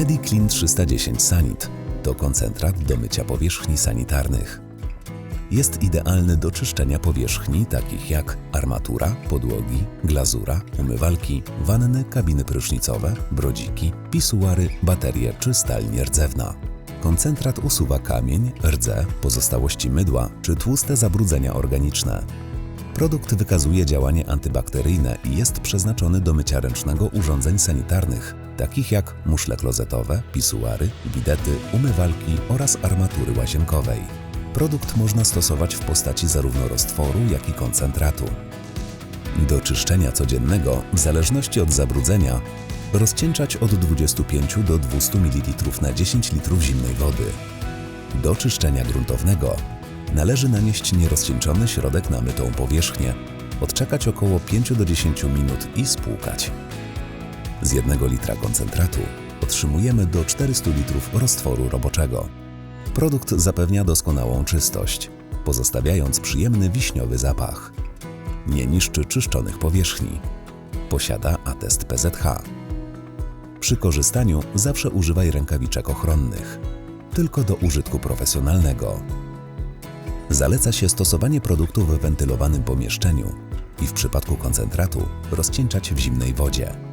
MediClean 310 Sanit to koncentrat do mycia powierzchni sanitarnych. Jest idealny do czyszczenia powierzchni takich jak armatura, podłogi, glazura, umywalki, wanny, kabiny prysznicowe, brodziki, pisuary, baterie czy stal nierdzewna. Koncentrat usuwa kamień, rdze, pozostałości mydła czy tłuste zabrudzenia organiczne. Produkt wykazuje działanie antybakteryjne i jest przeznaczony do mycia ręcznego urządzeń sanitarnych, takich jak muszle klozetowe, pisuary, bidety, umywalki oraz armatury łazienkowej. Produkt można stosować w postaci zarówno roztworu, jak i koncentratu. Do czyszczenia codziennego, w zależności od zabrudzenia, rozcieńczać od 25 do 200 ml na 10 litrów zimnej wody. Do czyszczenia gruntownego należy nanieść nierozcieńczony środek na mytą powierzchnię, odczekać około 5 do 10 minut i spłukać. Z 1 litra koncentratu otrzymujemy do 400 litrów roztworu roboczego. Produkt zapewnia doskonałą czystość, pozostawiając przyjemny wiśniowy zapach. Nie niszczy czyszczonych powierzchni. Posiada atest PZH. Przy korzystaniu zawsze używaj rękawiczek ochronnych. Tylko do użytku profesjonalnego. Zaleca się stosowanie produktu w wentylowanym pomieszczeniu i w przypadku koncentratu rozcieńczać w zimnej wodzie.